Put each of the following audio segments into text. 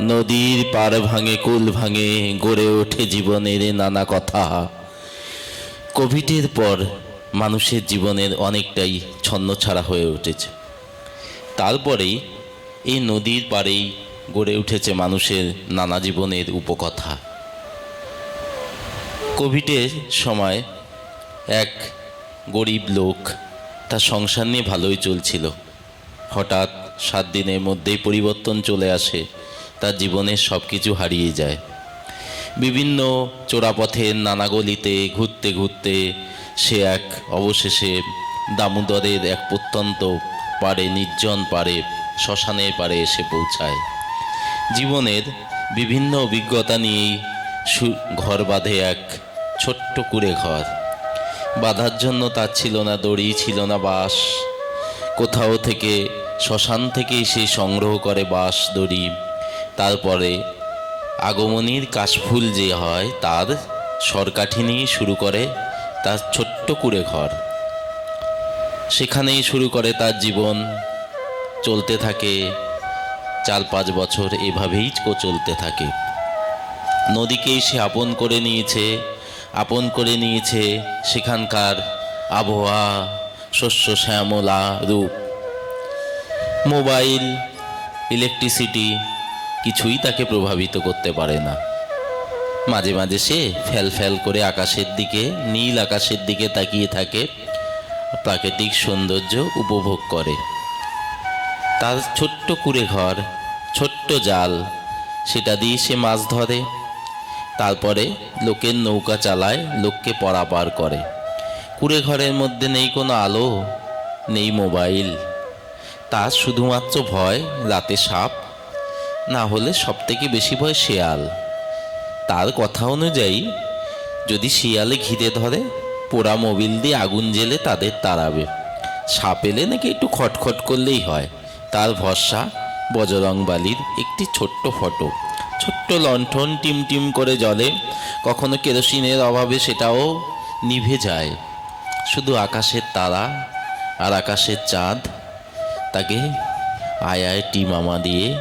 নদীর পার ভাঙে, কুল ভাঙে, গড়ে ওঠে জীবনের নানা কথা। কোভিডের পর মানুষের জীবনের অনেকটাই ছন্নছাড়া হয়ে উঠেছে। তারপরেই এই নদীর পাড়েই গড়ে উঠেছে মানুষের নানা জীবনের উপকথা। কোভিডের সময় এক গরিব লোক তার সংসার নিয়ে ভালোই চলছিল। হঠাৎ সাত দিনের মধ্যেই পরিবর্তন চলে আসে। তার জীবনের সব কিছু হারিয়ে যায়। বিভিন্ন চোরাপথের নানা গলিতে ঘুরতে ঘুরতে সে এক অবশেষে দামোদরের এক প্রত্যন্ত পারে নির্জন পারে শ্মশানের পারে এসে পৌঁছায়। জীবনের বিভিন্ন অভিজ্ঞতা নিয়েই সু- ঘর বাঁধে এক ছোট্ট কুড়ে ঘর। বাঁধার জন্য তার ছিল না দড়ি, ছিল না বাঁশ। কোথাও থেকে, শ্মশান থেকেই সে সংগ্রহ করে বাঁশ, দড়ি তারপরে আগমনীর কাশফুল যে হয়, তার সরকাঠি নিয়ে শুরু করে তার ছোট্ট কুড়ে ঘর। সেখানেই শুরু করে তার জীবন। চলতে থাকে, চার পাঁচ বছর এভাবেই চলতে থাকে। নদীকেই সে আপন করে নিয়েছে, আপন করে নিয়েছে সেখানকার আবহাওয়া, শস্য শ্যামলা রূপ। মোবাইল, ইলেকট্রিসিটি কিছুই তাকে প্রভাবিত করতে পারে না। মাঝে মাঝে সে ফ্যাল ফ্যাল করে আকাশের দিকে, নীল আকাশের দিকে তাকিয়ে থাকে, প্রাকৃতিক সৌন্দর্য উপভোগ করে। তার ছোট্ট কুড়ে ঘর, ছোট্ট জাল, সেটা দিয়ে সে মাছ ধরে। তারপরে লোকের নৌকা চালায়, লোককে পরাপার করে। কুড়ে ঘরের মধ্যে নেই কোনো আলো, নেই মোবাইল। তার শুধুমাত্র ভয়, রাতে সাপ না হলে সবথেকে বেশি ভয় শেয়াল। তার কথা অনুযায়ী, যদি শিয়ালে ঘিরে ধরে, পোড়া মোবিল দিয়ে আগুন জেলে তাদের তাড়াবে। সাপ এলে নাকি একটু খটখট করলেই হয়। তার ভরসা বজরং বালির একটি ছোট্ট ফটো। ছোট্ট লণ্ঠন টিম টিম করে জলে কখনো কেরোসিনের অভাবে সেটাও নিভে যায়। শুধু আকাশের তারা আর আকাশের চাঁদ, তাকে আয় আয় টি মামা দিয়ে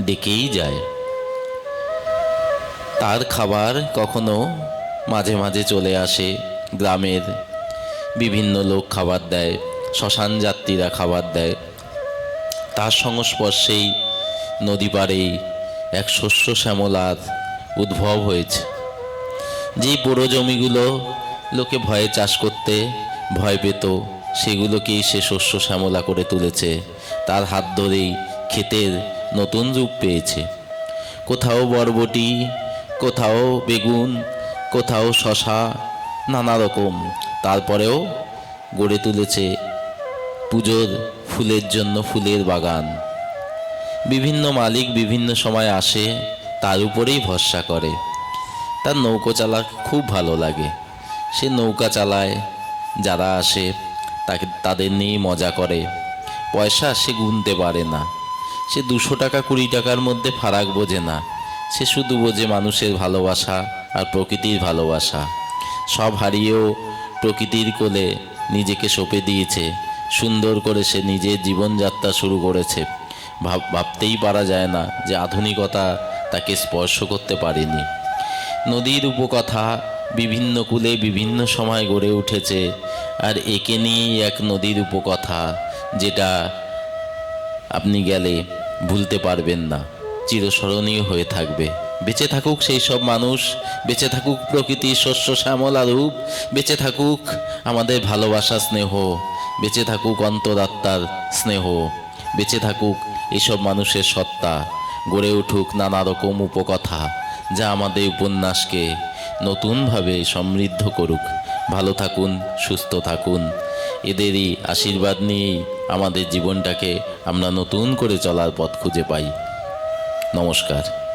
ডেকেই যায়। তার খাবার কখনো মাঝে মাঝে চলে আসে গ্রামের। বিভিন্ন লোক খাবার দেয়, শ্মশান যাত্রীরা খাবার দেয়। তার সংস্পর্শেই নদী পাড়েই এক শস্য শ্যামলার উদ্ভব হয়েছে। যেই পুরো জমিগুলো লোকে ভয়ে চাষ করতে ভয় পেত, সেগুলোকেই সে শস্য শ্যামলা করে তুলেছে। তার হাত ধরেই ক্ষেতের নতুন রূপ পেয়েছে। কোথাও বরবটি, কোথাও বেগুন, কোথাও শশা, নানা রকম। তারপরেও গড়ে তুলেছে পুজোর ফুলের জন্য ফুলের বাগান। বিভিন্ন মালিক বিভিন্ন সময় আসে, তার উপরেই ভরসা করে। তার নৌকো চালা খুব ভালো লাগে। সে নৌকা চালায়, যারা আসে, তাকে, তাদের নিয়েই মজা করে। পয়সা সে গুনতে পারে না। সে দুশো টাকা কুড়ি টাকার মধ্যে ফারাক বোঝে না। সে শুধু বোঝে মানুষের ভালোবাসা আর প্রকৃতির ভালোবাসা। সব হারিয়েও প্রকৃতির কোলে নিজেকে সঁপে দিয়েছে। সুন্দর করে সে নিজের জীবনযাত্রা শুরু করেছে। ভাব, ভাবতেই পারা যায় না যে আধুনিকতা তাকে স্পর্শ করতে পারেনি। নদীর উপকথা বিভিন্ন কূলে বিভিন্ন সময় গড়ে উঠেছে আর একে নিয়েই এক নদীর উপকথা যেটা আপনি গেলে ভুলতে পারবেন না। চিরস্মরণীয় হয়ে থাকবে। বেঁচে থাকুক সেই সব মানুষ, বেঁচে থাকুক প্রকৃতির শস্য শ্যামলা রূপ, বেঁচে থাকুক আমাদের ভালোবাসা স্নেহ, বেঁচে থাকুক অন্তরাত্মার স্নেহ, বেঁচে থাকুক এইসব মানুষের সত্তা, গড়ে উঠুক নানা রকম উপকথা যা আমাদের উপন্যাসকে নতুনভাবে সমৃদ্ধ করুক। ভালো থাকুন, সুস্থ থাকুন এদেরই আশীর্বাদ নিয়েই আমাদের জীবনটাকে আমরা নতুন করে চলার পথ খুঁজে পাই। নমস্কার।